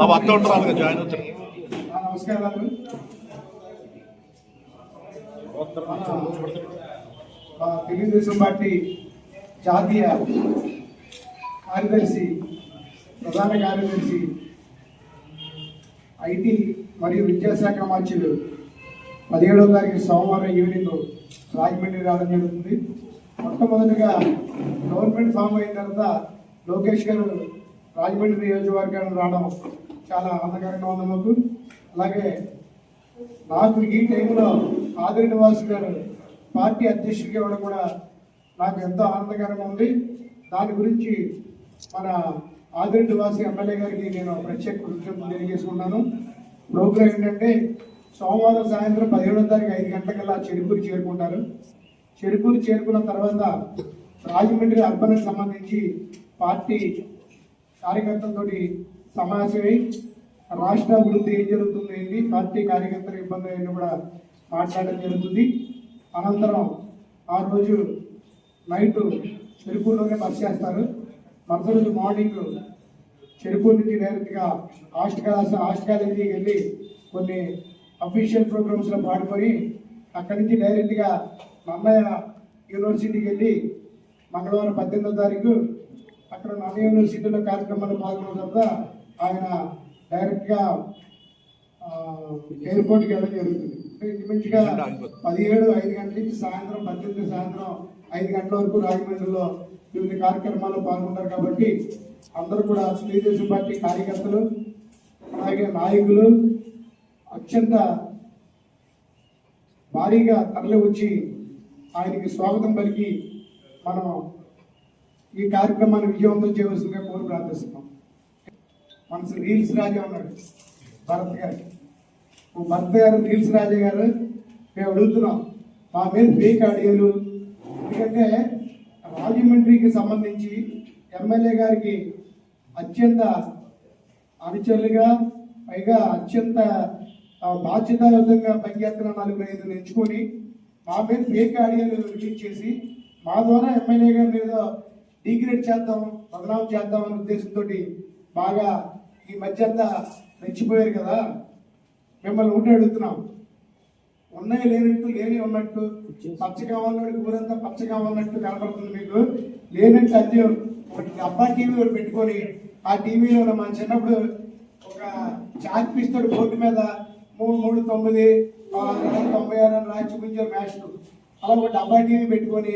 ఆ వద్ద నమస్కారాలు. తెలుగుదేశం పార్టీ జాతీయ కార్యదర్శి ప్రధాన కార్యదర్శి ఐటీ మరియు విద్యాశాఖ మార్చులు పదిహేడవ తారీఖు సోమవారం ఈవినింగ్ రాజమండ్రి రావడం జరుగుతుంది. మొట్టమొదటిగా గవర్నమెంట్ ఫామ్ అయిన తర్వాత లోకేష్ గారు రాజమండ్రి నియోజకవర్గాన్ని రావడం చాలా ఆనందకరంగా ఉంది మాకు అలాగే నాకు ఈ టైంలో ఆదిరి నివాస్ గారు పార్టీ అధ్యక్షుడికి ఇవ్వడం కూడా నాకు ఎంతో ఆనందకరంగా ఉంది. దాని గురించి మన ఆదిరి నివాసి ఎమ్మెల్యే గారికి నేను ప్రత్యేక కృతజ్ఞతలు తెలియజేసుకున్నాను ప్రోగ్రాం ఏంటంటే సోమవారం సాయంత్రం పదిహేడో తారీఖు ఐదు గంటలకల్లా చెరుకూరు చేరుకుంటారు. చెరుకూరు చేరుకున్న తర్వాత రాజమండ్రి అర్బన్కి సంబంధించి పార్టీ కార్యకర్తలతోటి సమావేశమై రాష్ట్ర అభివృద్ధి ఏం జరుగుతుంది ఏంటి పార్టీ కార్యకర్తల ఇబ్బంది ఏంటి కూడా మాట్లాడడం జరుగుతుంది. అనంతరం ఆ రోజు నైట్ చెరుకూరులోనే బస్ చేస్తారు. మరుసటి రోజు మార్నింగ్ చెరుకూరు నుంచి డైరెక్ట్గా హాస్ట్ కాలేజ్ హాస్ట్ కాలేజీకి వెళ్ళి కొన్ని అఫీషియల్ ప్రోగ్రామ్స్లో పాడుకొని అక్కడి నుంచి డైరెక్ట్గా నన్నయ్య యూనివర్సిటీకి వెళ్ళి మంగళవారం పద్దెనిమిదో తారీఖు అక్కడ నన్నయ్య యూనివర్సిటీలో కార్యక్రమాలు పాల్గొన్న తర్వాత ఆయన డైరెక్ట్గా ఎయిర్పోర్ట్కి వెళ్ళడం జరుగుతుంది. ఇంచుమించుగా పదిహేడు ఐదు గంటల నుంచి సాయంత్రం పద్దెనిమిది సాయంత్రం ఐదు గంటల వరకు రాజమండ్రిలో వివిధ కార్యక్రమాల్లో పాల్గొంటారు కాబట్టి అందరూ కూడా తెలుగుదేశం పార్టీ కార్యకర్తలు అలాగే నాయకులు అత్యంత భారీగా తరలి వచ్చి ఆయనకి స్వాగతం పలికి మనం ఈ కార్యక్రమాన్ని విజయవంతం చేయవలసిందిగా కోరి ప్రార్థిస్తున్నాం. మనసు రీల్స్ రాజా ఉన్నాడు భరత్ గారు. భరత్ గారు రీల్స్ రాజా గారు మేము అడుగుతున్నాం మా మీద ఫేక్ ఆడియోలు ఎందుకంటే రాజమండ్రికి సంబంధించి ఎమ్మెల్యే గారికి అత్యంత అనుచరులుగా పైగా అత్యంత బాధ్యతాయుతంగా పనిచేస్తున్న నలుగురు ఐదు ఎంచుకొని మా మీద ఫేక్ ఆడియోలు రిలీజ్ చేసి మా ద్వారా ఎమ్మెల్యే గారిని ఏదో డిగ్రేడ్ చేద్దాం బదనాం చేద్దాం అనే ఉద్దేశంతో బాగా ఈ మధ్య అంతా రెచ్చిపోయారు కదా. మిమ్మల్ని ఉండి అడుగుతున్నాం. ఉన్నాయి లేనట్టు లేని ఉన్నట్టు పచ్చ ఉన్నట్టు ఊరంతా పచ్చగా ఉన్నట్టు కనపడుతుంది మీకు. లేనట్టు అదే ఒకటి అబ్బా టీవీ ఒకటి పెట్టుకొని ఆ టీవీలో మన చిన్నప్పుడు ఒక చాక్ పిస్తాడు బోర్డు మీద మూడు మూడు తొమ్మిది తొంభై ఆరు అని రాసి చూపించారు మ్యాచ్లు. అలా ఒక డబ్బా టీవీ పెట్టుకొని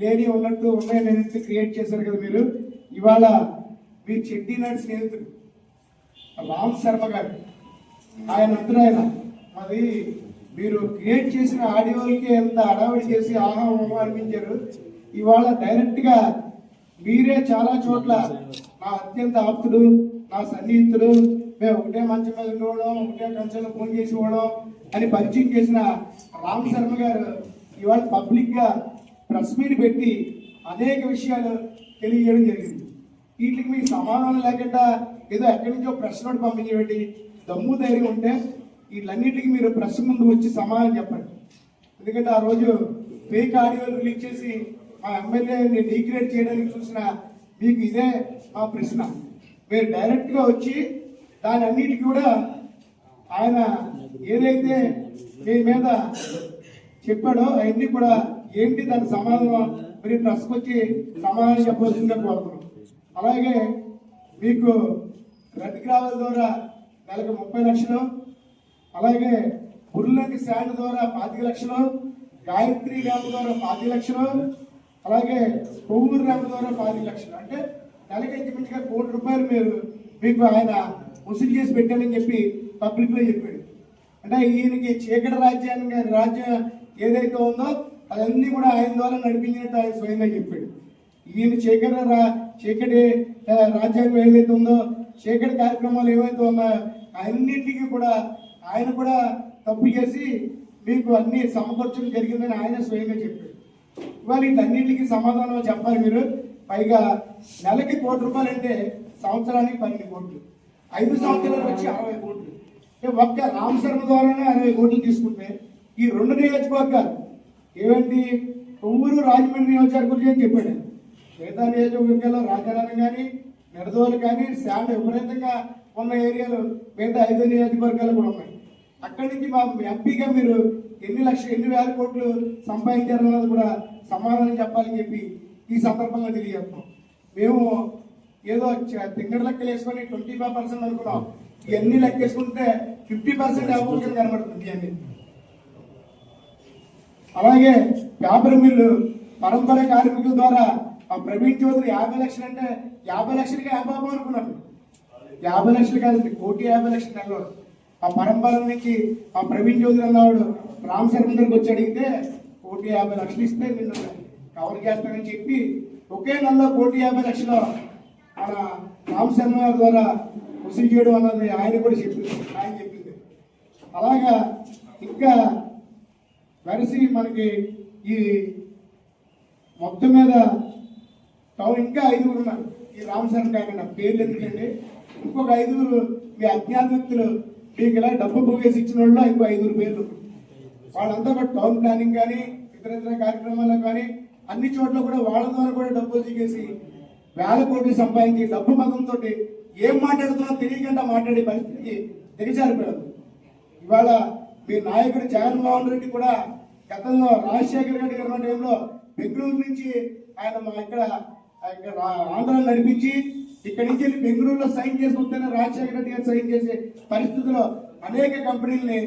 లేని ఉన్నట్టు ఉన్నాయి లేనట్టు క్రియేట్ చేశారు కదా మీరు. ఇవాళ మీరు చెడ్డీ నాటి స్నేహితుడు రామ్ శర్మ గారు. ఆయన అందరూ ఆయన అది మీరు క్రియేట్ చేసిన ఆడియోలకి ఎంత అడావిడి చేసి ఆహా అనిపించారు? ఇవాళ డైరెక్ట్గా మీరే చాలా చోట్ల నా అత్యంత ఆప్తుడు నా సన్నిహితుడు మేము ఒకటే మంచి మీద ఉండవడం ఒకటే కంచెలో ఫోన్ చేసి ఇవ్వడం అని పరిచయం చేసిన రామ్ శర్మ గారు ఇవాళ పబ్లిక్గా ప్రెస్ మీట్ పెట్టి అనేక విషయాలు తెలియజేయడం జరిగింది. వీటికి మీకు సమాధానం లేకుండా ఏదో ఎక్కడి నుంచో ప్రశ్న ఒకటి పంపించేటి దమ్ము ధైర్యం ఉంటే వీళ్ళన్నిటికీ మీరు ప్రశ్న ముందు వచ్చి సమాధానం చెప్పండి. ఎందుకంటే ఆ రోజు ఫేక్ ఆడియో రిలీజ్ చేసి మా ఎమ్మెల్యేని డిగ్రేడ్ చేయడానికి చూసిన మీకు ఇదే మా ప్రశ్న. మీరు డైరెక్ట్గా వచ్చి దాని అన్నిటికీ కూడా ఆయన ఏదైతే మీ మీద చెప్పాడో అవన్నీ కూడా ఏంటి దాని సమాధానం? మీరు ప్రెస్కి వచ్చి సమాధానం చెప్పవలసిందిగా కోరుతున్నాం. అలాగే మీకు రెడ్ గ్రావెల్ ద్వారా నెలకు ముప్పై లక్షలు అలాగే బుర్లంకి శాండ్ ద్వారా పాతిక లక్షలు గాయత్రి ర్యాంప్ ద్వారా పాతిక లక్షలు అలాగే కొవ్వూరు ర్యాంప్ ద్వారా పాతిక లక్షలు. అంటే నెలకి ఇంచుమించుగా కోటి రూపాయలు మీరు మీకు ఆయన వసూలు చేసి పెట్టానని చెప్పి పబ్లిక్లో చెప్పాడు. అంటే ఈయనకి చీకటి రాజ్యాన్ని రాజ్యం ఏదైతే ఉందో అదన్నీ కూడా ఆయన ద్వారా నడిపించినట్టు ఆయన స్వయంగా చెప్పాడు. ఈయన చీకటి రా చీకటి రాజ్యాంగం ఏదైతే ఉందో చీకటి కార్యక్రమాలు ఏవైతే ఉన్నాయో అన్నిటికీ కూడా ఆయన కూడా తప్పు చేసి మీకు అన్ని సమకూర్చడం జరిగిందని ఆయన స్వయంగా చెప్పాడు ఇవాళ వీటన్నిటికీ సమాధానం చెప్పాలి మీరు. పైగా నెలకి కోటి రూపాయలు అంటే సంవత్సరానికి పన్నెండు కోట్లు. ఐదు సంవత్సరాలు వచ్చి అరవై కోట్లు. ఒక్క రామశర్మ ద్వారానే అరవై కోట్లు తీసుకుంటే ఈ రెండు నియోజకవర్గాలు ఏమండి కొవ్వూరు రాజమండ్రి నియోజకవర్గం గురించి చెప్పాడు. మిగతా నియోజకవర్గాల్లో రాజధాని కానీ నిడదోలు కానీ శాండ్ విపరీతంగా ఉన్న ఏరియాలు మిగతా ఐదు నియోజకవర్గాలు కూడా ఉన్నాయి. అక్కడి నుంచి మా ఎంపీగా మీరు ఎన్ని లక్షలు ఎన్ని వేల కోట్లు సంపాదించారన్నది కూడా సమాధానం చెప్పాలని చెప్పి ఈ సందర్భంగా తెలియజేస్తాం మేము ఏదో చ- లెక్కలు వేసుకొని ట్వంటీ ఫైవ్ పర్సెంట్ అనుకున్నాం. ఇవన్నీ లెక్కేసుకుంటే ఫిఫ్టీ పర్సెంట్ అవకాశం కనబడుతుంది అని అలాగే పేపర్ మిల్లు పరంపర కార్మికుల ద్వారా ఆ ప్రవీణ్ చౌదరి యాభై లక్షలు అంటే యాభై లక్షలకి యాభై అనుకున్నాడు. యాభై లక్షలు కాదండి కోటి యాభై లక్షలు నెలవాడు ఆ పరంపర నుంచి ఆ ప్రవీణ్ చౌదరి అన్నవాడు రామ్ శర్మ దగ్గరికి వచ్చి అడిగితే కోటి యాభై లక్షలు ఇస్తే నిన్ను కవర్ చేస్తానని చెప్పి ఒకే నెలలో కోటి యాభై లక్షలు మన రామ్ శర్మ ద్వారా వసూలు చేయడం అన్నది ఆయన కూడా చెప్పింది ఆయన చెప్పింది. అలాగా ఇంకా కలిసి మనకి ఈ మొత్తం మీద టౌన్ ఇంకా ఐదుగురు ఉన్నారు. ఈ రామశరణ్ నా పేర్లు ఎందుకండి ఇంకొక ఐదుగురు మీ అజ్ఞాత వ్యక్తులు మీకు ఇలా డబ్బు పోగేసి ఇచ్చిన వాళ్ళు ఇంకో ఐదుగురు పేర్లు. వాళ్ళంతా కూడా టౌన్ ప్లానింగ్ కానీ ఇతర ఇతర కార్యక్రమాల్లో కానీ అన్ని చోట్ల కూడా వాళ్ళ ద్వారా కూడా డబ్బులు దిగేసి వేల కోట్లు సంపాదించి డబ్బు మతంతో ఏం మాట్లాడుతున్నా తెలియకుండా మాట్లాడే పరిస్థితికి దిగజారిపోయారు ఇవాళ మీ నాయకుడు జగన్మోహన్ రెడ్డి కూడా గతంలో రాజశేఖర్ రెడ్డి గారు టైంలో బెంగళూరు నుంచి ఆయన మా ఇక్కడ ఆంధ్రాలు నడిపించి ఇక్కడి నుంచి వెళ్ళి బెంగళూరులో సైన్ చేసుకుంటేనే రాజశేఖర రెడ్డి గారు సైన్ చేసే పరిస్థితిలో అనేక కంపెనీలని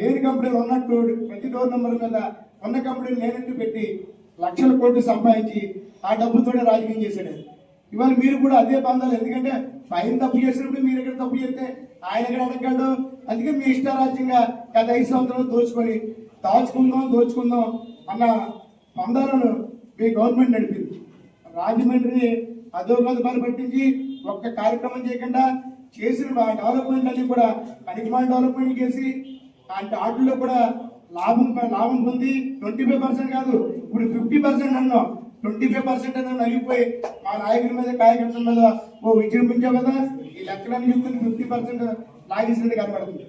లేని కంపెనీలు ఉన్నట్టు ప్రతి డోర్ నెంబర్ మీద ఉన్న కంపెనీలు లేనట్టు పెట్టి లక్షల కోట్లు సంపాదించి ఆ డబ్బుతోనే రాజకీయం చేశాడు. ఇవాళ మీరు కూడా అదే బంధాలు ఎందుకంటే పైన తప్పు చేసినప్పుడు మీరు ఇక్కడ తప్పు చేస్తే ఆయన ఎక్కడ అడగాడు అందుకే మీ ఇష్టారాజ్యంగా గత ఐదు సంవత్సరాలు దోచుకొని దాచుకుందాం దోచుకుందాం అన్న పందాలను మీ గవర్నమెంట్ నడిపింది. రాజమండ్రిని అదో పని పట్టించి ఒక్క కార్యక్రమం చేయకుండా చేసిన డెవలప్మెంట్ అన్ని కూడా పనికిమాల డెవలప్మెంట్ చేసి అంటే ఆటల్లో కూడా లాభం లాభం పొంది ట్వంటీ ఫైవ్ పర్సెంట్ కాదు. ఇప్పుడు ఫిఫ్టీ పర్సెంట్ అన్నాం. ట్వంటీ ఫైవ్ పర్సెంట్ అన్న. నలిగిపోయి మా నాయకుల మీద కార్యకర్తల మీద ఓ విజృంభించావు కదా. ఈ లెక్కలన్నీ చెప్తుంది ఫిఫ్టీ పర్సెంట్ లాగేసింది కనబడుతుంది.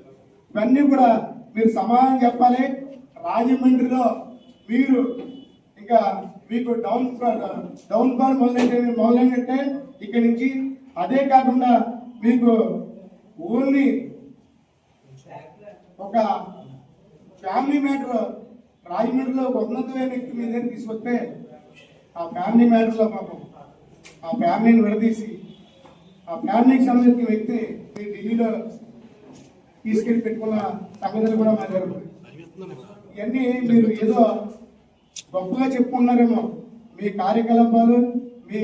ఇవన్నీ కూడా మీరు సమాధానం చెప్పాలి. రాజమండ్రిలో మీరు ఇక మీకు డౌన్ డౌన్ ఫాల్ మొదలైతే మొదలైనట్టే ఇక్కడి నుంచి అదే కాకుండా మీకు ఓన్లీ ఒక ఫ్యామిలీ మ్యాటర్ రాజమండ్రిలో ఒక ఉన్నతమైన వ్యక్తి మీ దగ్గర తీసుకొస్తే ఆ ఫ్యామిలీ మ్యాటర్లో పాపం ఆ ఫ్యామిలీని విడదీసి ఆ ఫ్యామిలీకి సంబంధించిన వ్యక్తి మీ ఢిల్లీలో తీసుకెళ్ళి పెట్టుకున్న సంగతులు కూడా మా జరుగుతుంది ఇవన్నీ మీరు ఏదో గొప్పగా చెప్పుకున్నారేమో. మీ కార్యకలాపాలు మీ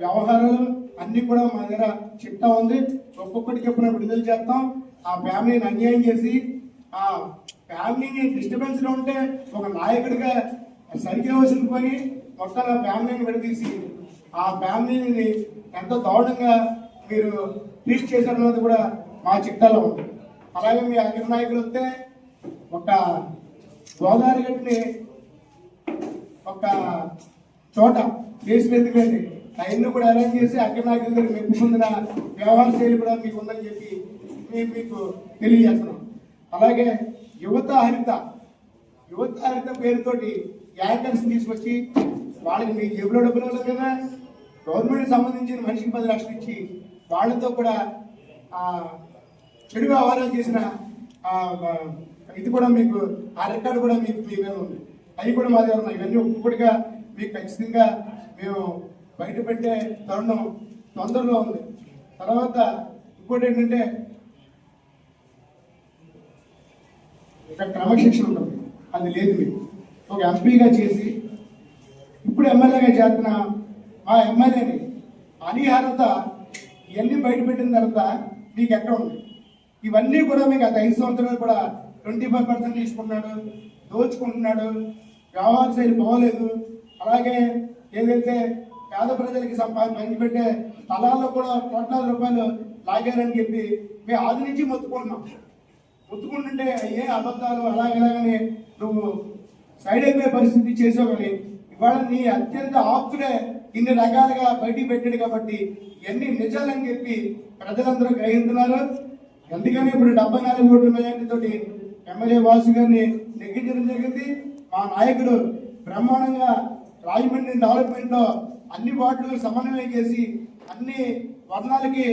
వ్యవహారాలు అన్ని కూడా మా దగ్గర చిట్టా ఉంది. ఒక్కొక్కటి చెప్పిన విడుదల చేస్తాం. ఆ ఫ్యామిలీని అన్యాయం చేసి ఆ ఫ్యామిలీని డిస్టర్బెన్స్లో ఉంటే ఒక నాయకుడిగా సరిగ్గా పోయి మొత్తం ఆ ఫ్యామిలీని విడదీసి ఆ ఫ్యామిలీని ఎంత దారుణంగా మీరు ట్రీట్ చేశారన్నది కూడా మా చిట్టాలో ఉంది. అలాగే మీ అగ్ర నాయకులు వస్తే ఒక గోదావరి గట్టిని ఒక చోట చేసి ఎందుకండి అవన్నీ కూడా అరేంజ్ చేసి అగ్ర నాయకుల దగ్గర మెప్పు పొందిన వ్యవహార శైలి కూడా మీకు ఉందని చెప్పి మేము మీకు తెలియజేస్తున్నాం. అలాగే యువత హరిత యువత హరిత పేరుతోటి యాంకర్స్ తీసుకొచ్చి వాళ్ళకి మీ జేబులో డబ్బులు ఉండదు కదా? గవర్నమెంట్ సంబంధించిన మనిషికి పది లక్షలు ఇచ్చి వాళ్ళతో కూడా చెడు వ్యవహారాలు చేసిన ఇది కూడా మీకు ఆ రికార్డు కూడా మీకు మీ మీద ఉంది. అవి కూడా మా దగ్గర ఉన్నాయి ఇవన్నీ ఒక్కొక్కటిగా మీకు ఖచ్చితంగా మేము బయట పెట్టే తరుణం తొందరలో ఉంది. తర్వాత ఇంకోటి ఏంటంటే ఒక క్రమశిక్షణ ఉంటుంది. అది లేదు మీకు. ఒక ఎంపీగా చేసి ఇప్పుడు ఎమ్మెల్యేగా చేస్తున్న ఆ ఎమ్మెల్యేని అనిహారత ఇవన్నీ బయట పెట్టిన తర్వాత మీకు ఎక్కడ ఉంది? ఇవన్నీ కూడా మీకు గత ఐదు సంవత్సరాలు కూడా ట్వంటీ ఫైవ్ పర్సెంట్ తీసుకుంటున్నాడు దోచుకుంటున్నాడు వ్యవహార శైలి బాగోలేదు. అలాగే ఏదైతే పేద ప్రజలకి సంపా పంచిపెట్టే స్థలాల్లో కూడా కోట్లాది రూపాయలు లాగారని చెప్పి మేము ఆది నుంచి మొత్తుకుంటున్నాం. మొత్తుకుంటుంటే ఏ అబద్ధాలు అలాగలాగని నువ్వు సైడ్ అయిపోయే పరిస్థితి చేసావు కానీ ఇవాళ నీ అత్యంత ఆప్తుడే ఇన్ని రకాలుగా బయటికి పెట్టాడు కాబట్టి ఎన్ని నిజాలని చెప్పి ప్రజలందరూ గ్రహిస్తున్నారు అందుకని ఇప్పుడు డెబ్బై నాలుగు కోట్ల మెజార్టీ తోటి ఎమ్మెల్యే వాసు గారిని నెగ్గించడం జరిగింది. మా నాయకుడు బ్రహ్మాండంగా రాజమండ్రి డెవలప్మెంట్లో అన్ని వార్డులు సమన్వయం చేసి అన్ని వర్ణాలకి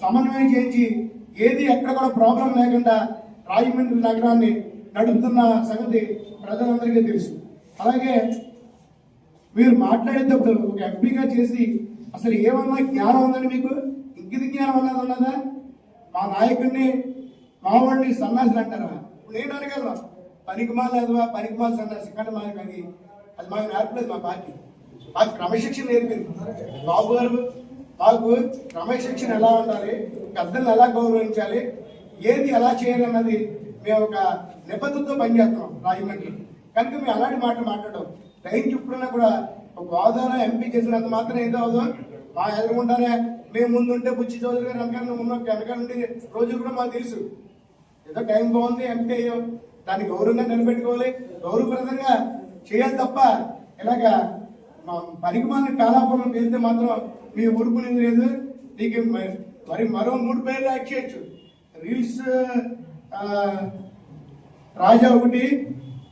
సమన్వయం చేయించి ఏది ఎక్కడ కూడా ప్రాబ్లం లేకుండా రాజమండ్రి నగరాన్ని నడుపుతున్న సంగతి ప్రజలందరికీ తెలుసు. అలాగే మీరు మాట్లాడేటప్పుడు ఒక ఎంపీగా చేసి అసలు ఏమన్నా జ్ఞానం ఉందని మీకు? ఇంకిది జ్ఞానం అన్నది ఉన్నదా? మా నాయకుడిని మావాడిని వాళ్ళని సన్నాసులు అంటారా? ఇప్పుడు నేను అడగలను పనికిమాల అదవా పనికిమాల సన్నాసి కానీ మాకు అది అది మాకు నేర్పలేదు మా పార్టీ. మాకు క్రమశిక్షణ నేర్పింది. బాబు గారు మాకు క్రమశిక్షణ ఎలా ఉండాలి పెద్దలను ఎలా గౌరవించాలి ఏది ఎలా చేయాలన్నది మేము ఒక నిబద్ధతతో పనిచేస్తున్నాం రాజమండ్రి కనుక మేము అలాంటి మాట మాట్లాడడం టైం చెప్పుడున్నా కూడా ఒక గోదావరి ఎంపీ చేసినంత మాత్రం ఏదో అవదు మా ఎదురుకుంటానే మేము ముందుంటే బుచ్చి చౌదరి గారు వెనకాల ఉన్న వెనకాల నుండి రోజు కూడా మాకు తెలుసు. ఏదో టైం బాగుంది ఎంపీ అయ్యో. దాన్ని గౌరవంగా నిలబెట్టుకోవాలి. గౌరవప్రదంగా చేయాలి తప్ప ఇలాగా పనికి మన కాలాపురం వెళ్తే మాత్రం మీ ఊరుకునేది లేదు. నీకు మరి మరో మూడు పేర్లు యాక్ట్ చేయొచ్చు. రీల్స్ రాజా ఒకటి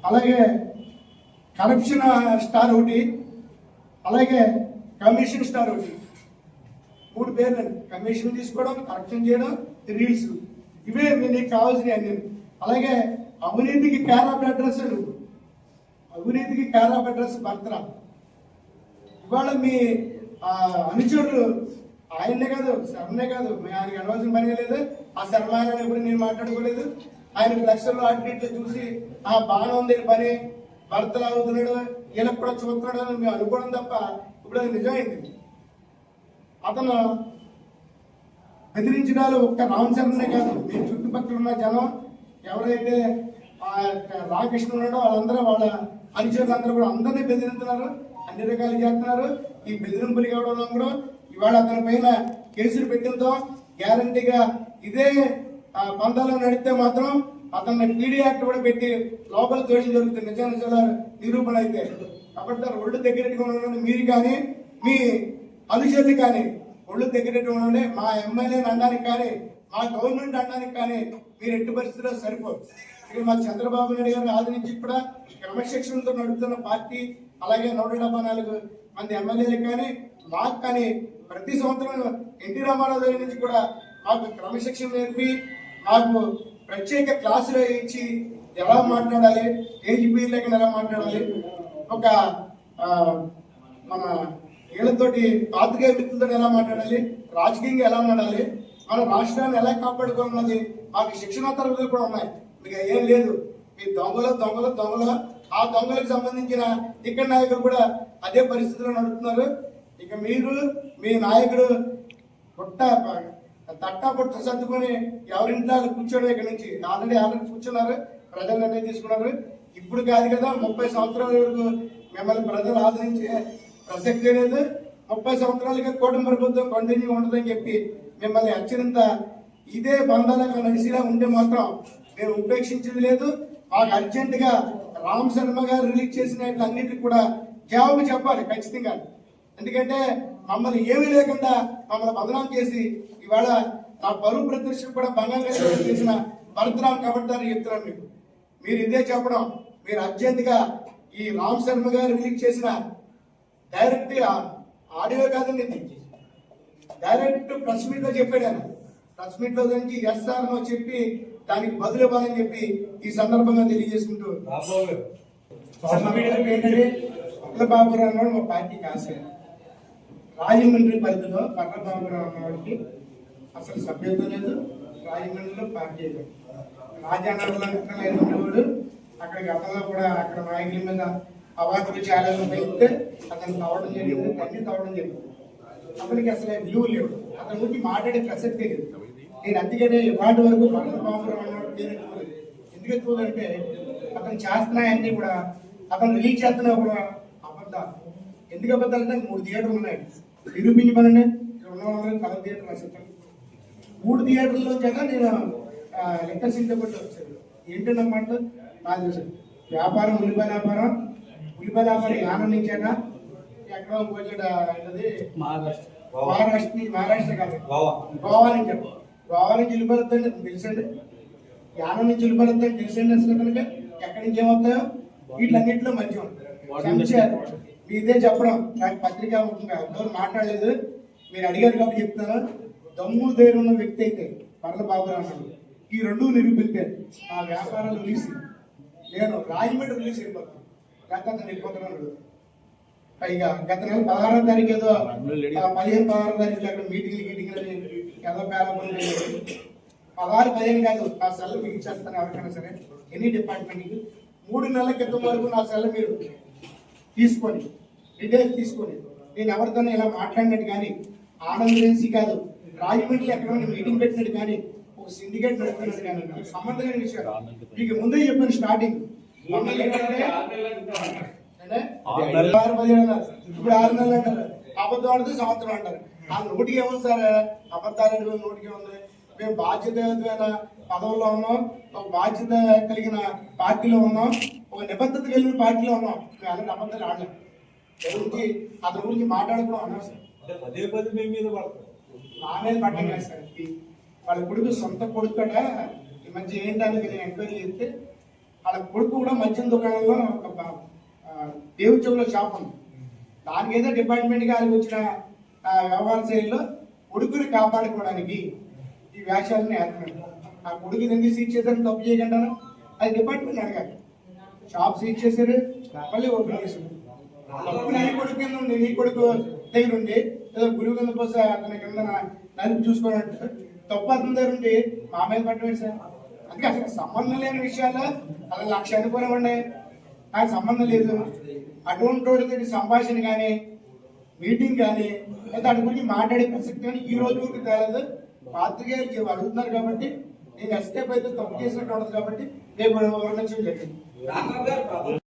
అలాగే కరప్షన్ స్టార్ ఒకటి అలాగే కమిషన్ స్టార్ ఒకటి. మూడు పేర్లు కమిషన్ తీసుకోవడం కరప్షన్ చేయడం రీల్స్. ఇవే మీకు కావాల్సినవి అన్ని. అలాగే అవినీతికి కేర్ ఆఫ్ అడ్రస్ అవినీతికి కేర్ అడ్రస్ భర్తరా. ఇవాళ మీ ఆ, అనుచరులు ఆయన్నే కాదు శర్మనే కాదు మీ ఆయనకి అనవలసిన పని లేదు ఆ శర్మ ఆయన ఎప్పుడు నేను మాట్లాడుకోలేదు. ఆయన లక్షల్లో అటు చూసి ఆ బాగానే ఉంది పని. భర్తలు అవుతున్నాడు వీళ్ళకి కూడా చూస్తున్నాడు అని మేము అనుకోవడం తప్ప ఇప్పుడు అది నిజమైంది. అతను బెదిరించడాలు ఒక్క రామచంద్రనే కాదు. మీ చుట్టుపక్కల ఉన్న జనం ఎవరైతే యొక్క రామకృష్ణ వాళ్ళందరూ వాళ్ళ అనుచరులందరూ కూడా అందరినీ బెదిరించుతున్నారు అన్ని రకాలు చేస్తున్నారు. ఈ బెదిరింపులు కావడం కూడా ఇవాళ అతని పైన కేసులు పెట్టడంతో గ్యారంటీగా ఇదే పందాలు నడిస్తే మాత్రం అతన్ని పీడీ యాక్ట్ కూడా పెట్టి లోపల తోడి జరుగుతుంది. నిజ నిజాల నిరూపణ అయితే. కాబట్టి ఒళ్ళు దగ్గరగా ఉండండి మీరు కానీ మీ అనుచరులు కానీ ఒళ్ళు దగ్గరగా ఉండండి. మా ఎమ్మెల్యేని అనడానికి కానీ మా గవర్నమెంట్ అనడానికి కానీ మీరు ఎట్టి పరిస్థితుల్లో సరిపోదు ఇక్కడ మా చంద్రబాబు నాయుడు గారు ఆది నుంచి కూడా క్రమశిక్షణతో నడుపుతున్న పార్టీ అలాగే నూట డెబ్బై నాలుగు మంది ఎమ్మెల్యేలకు కానీ మాకు కానీ ప్రతి సంవత్సరం ఎన్టీ రామారావు దగ్గర నుంచి కూడా మాకు క్రమశిక్షణ నేర్పి మాకు ప్రత్యేక క్లాసులు ఇచ్చి ఎలా మాట్లాడాలి ఏజ్ పీరియడ్ ఎలా మాట్లాడాలి ఒక మన వీళ్ళతోటి పాత్రికేయ మిత్రులతో ఎలా మాట్లాడాలి రాజకీయంగా ఎలా మాట్లాడాలి మన రాష్ట్రాన్ని ఎలా కాపాడుకోవాలన్నది మాకు శిక్షణ తరగతులు కూడా ఉన్నాయి. ఇక ఏం లేదు. మీ దొంగలు దొంగలు దొంగలు ఆ దొంగలకు సంబంధించిన ఇక్కడ నాయకులు కూడా అదే పరిస్థితిలో నడుపుతున్నారు. ఇక మీరు మీ నాయకుడు పుట్ట తట్టా పుట్ట సర్దుకొని ఎవరింట్లో కూర్చోడు ఇక్కడ నుంచి ఆల్రెడీ ఆల్రెడీ కూర్చున్నారు. ప్రజలు నిర్ణయం తీసుకున్నారు. ఇప్పుడు కాదు కదా ముప్పై సంవత్సరాల వరకు మిమ్మల్ని ప్రజలు ఆదరించే ప్రసక్తి లేదు. ముప్పై సంవత్సరాలుగా కూటమి ప్రభుత్వం కంటిన్యూ ఉండదని చెప్పి మిమ్మల్ని అత్యంత ఇదే బంధాలకు నడిచిలా ఉంటే మాత్రం మేము ఉపేక్షించింది లేదు. మాకు అర్జెంటుగా రామ్ శర్మ గారు రిలీజ్ చేసిన అన్నిటికి కూడా జవాబు చెప్పాలి ఖచ్చితంగా. ఎందుకంటే మమ్మల్ని ఏమీ లేకుండా మమ్మల్ని బదనాం చేసి ఇవాళ నా పరువు ప్రదర్శన కూడా భంగంగా చేసిన భరతరామ్ కబడ్డారు చెప్తున్నాను మీకు. మీరు ఇదే చెప్పడం మీరు అర్జెంటుగా ఈ రామ్ శర్మ గారు రిలీజ్ చేసిన డైరెక్ట్ ఆడియో కాదండి డైరెక్ట్ ప్రెస్ మీట్లో చెప్పాడు ఆయన. ప్రెస్ మీట్లో గురించి ఎస్ఆర్ చెప్పి దానికి బదులు ఇవ్వాలని చెప్పి ఈ సందర్భంగా తెలియజేసుకుంటూ ఏంటంటే బాబురావు అన్నవాడు మా పార్టీకి ఆశ రాజమండ్రి పరిధిలో పర్ల బాబురావు అన్నవాడికి అసలు సభ్యత్వం లేదు. రాజమండ్రిలో పార్టీ లేదు. రాజానగర్లో లేదు ఉండేవాడు అక్కడ గతంలో కూడా అక్కడ నాయకుల మీద అవార్డులు ఛాలెంజ్ పెడితే అతను తవ్వడం జరిగింది తన్ని తవ్వడం జరిగింది. అతనికి అసలు విలువ లేవు. అతని గురించి మాట్లాడే ప్రసక్తే లేదు. నేను అందుకనే ఇవాటి వరకు పర్ల బాబురావు ఎత్తుకోలేదు. ఎందుకు ఎత్తుకోదంటే అతను చేస్తున్నాయన్నీ కూడా అతను రిలీజ్ చేస్తున్నా కూడా అబద్ధాలు. ఎందుకు అబద్ధాలు అంటే మూడు థియేటర్లు ఉన్నాయి. నిరూపించమనండి ఇక్కడ ఉన్న వాళ్ళందరూ కలర్ థియేటర్ రాసేస్తాను మూడు థియేటర్లో కదా నేను లెక్కర్ సీట్లో కొట్టి వచ్చాను. ఏంటంటే అన్నమాట నాకు తెలుసు. వ్యాపారం ఉల్లిపాయ వ్యాపారం. ఉల్లిపాయ వ్యాపారం యానం ఎక్కడో ఏంటది? మహారాష్ట్ర. మహారాష్ట్ర మహారాష్ట్ర కాదు. గోవా. గోవా నుంచి చెప్పు. గోవా నుంచి ఉల్లిపాయలు తెలుసండి? యానం నుంచి ఉల్లిపాయలు తెలుసండి అసలు కనుక? ఎక్కడి నుంచి ఏమవుతాయో? వీటిలన్నింటిలో మధ్య సంశయాలు మీ ఇదే చెప్పడం నాకు పత్రికా ఎవరు మాట్లాడలేదు. మీరు అడిగారు కాబట్టి చెప్తాను దమ్ము ధైర్యం ఉన్న వ్యక్తి అయితే పర్ల బాబురావు. ఈ రెండు నిరూపితే నా వ్యాపారాలు రిలీజ్ నేను రాజమండ్రి రిలీజ్ అయిపోతాను వెళ్ళిపోతున్నాడు పైగా గత నెల పదహారో తారీఖు ఏదో ఆ, పదిహేను పదహారో తారీఖు అక్కడ మీటింగ్లు గీటింగ్లు పేరాపని పదహారు పదిహేను కాదు నా సెల్ మీకు ఇచ్చేస్తాను ఎవరికైనా సరే. ఎనీ డిపార్ట్మెంట్కి మూడు నెలల క్రితం వరకు నా సెల్ మీరు తీసుకొని డీటెయిల్స్ తీసుకొని నేను ఎవరితోనూ ఇలా మాట్లాడినట్టు కానీ ఆనంద్ ఏజెన్సీ కాదు రాజమండ్రి ఎక్కడ మీటింగ్ పెట్టినట్టు కానీ ఒక సిండికేట్ నడుపుతున్నట్టు కానీ నాకు సంబంధం లేని విషయం. మీకు ముందే చెప్పాను స్టార్టింగ్. ఇప్పుడు ఆరు నెలలు అంటారు. అబద్ధం ఆడితే సంవత్సరం అంటారు. ఆ నోటికి ఏముంది సార్? అబద్ధాలు నోటికి ఉంది మేము బాధ్యతమైన పదవుల్లో ఉన్నాం. ఒక బాధ్యత కలిగిన పార్టీలో ఉన్నాం. ఒక నిబద్ధత కలిగిన పార్టీలో ఉన్నాం. మేము అలాంటి అబద్ధాలు ఆడలేం. ఎవరి గురించి అతని గురించి మాట్లాడుకోవడం అన్నారు సార్ పదే పదే మీ మీద పడతారు. నా మీద పట్టం కాదు సార్. వాళ్ళ కొడుకు సొంత కొడుకు కూడా ఈ మధ్య ఏంటని నేను ఎంక్వైరీ చేస్తే వాళ్ళ కొడుకు కూడా మద్యం దుకాణంలో ఒక బ- ఆ, దేవు చెవులో షాప్ ఉంది. దానికి ఏదో డిపార్ట్మెంట్కి వాళ్ళకి వచ్చిన ఆ, వ్యవహార శైలిలో కొడుకుని కాపాడుకోవడానికి ఈ వేషాలని ఏర్పడి ఆ కొడుకుని ఎందుకు సీజ్ చేశారని తప్పు చేయకుండా అది డిపార్ట్మెంట్ అడగాలి. షాప్ సీజ్ చేశారు మళ్ళీ ఓపెన్ చేశారు తప్పు నీ కొడుకు కింద ఉండి నీ కొడుకు దగ్గర ఉండి ఏదో గురువు కింద పోస్తే అతని కింద నా- నలుపు చూసుకోనంటే తప్పు అతని దగ్గర ఉండి మా మీద పట్టలేదు సార్. అందుకే అసలు సంబంధం లేని విషయాల్లో అలా లక్ష అనుకోనివ్వండి నాకు సంబంధం లేదు. అటువంటి వాడితో సంభాషణ కానీ మీటింగ్ కానీ లేదా అటు గురించి మాట్లాడే ప్రసక్తి కానీ ఈ రోజు వరకు తేలేదు పాత్రికేయులు అడుగుతున్నారు కాబట్టి నేను ఎస్కేప్ అయితే తప్పు చేసినట్టు ఉండదు కాబట్టి రేపు వర్ణించడం జరిగింది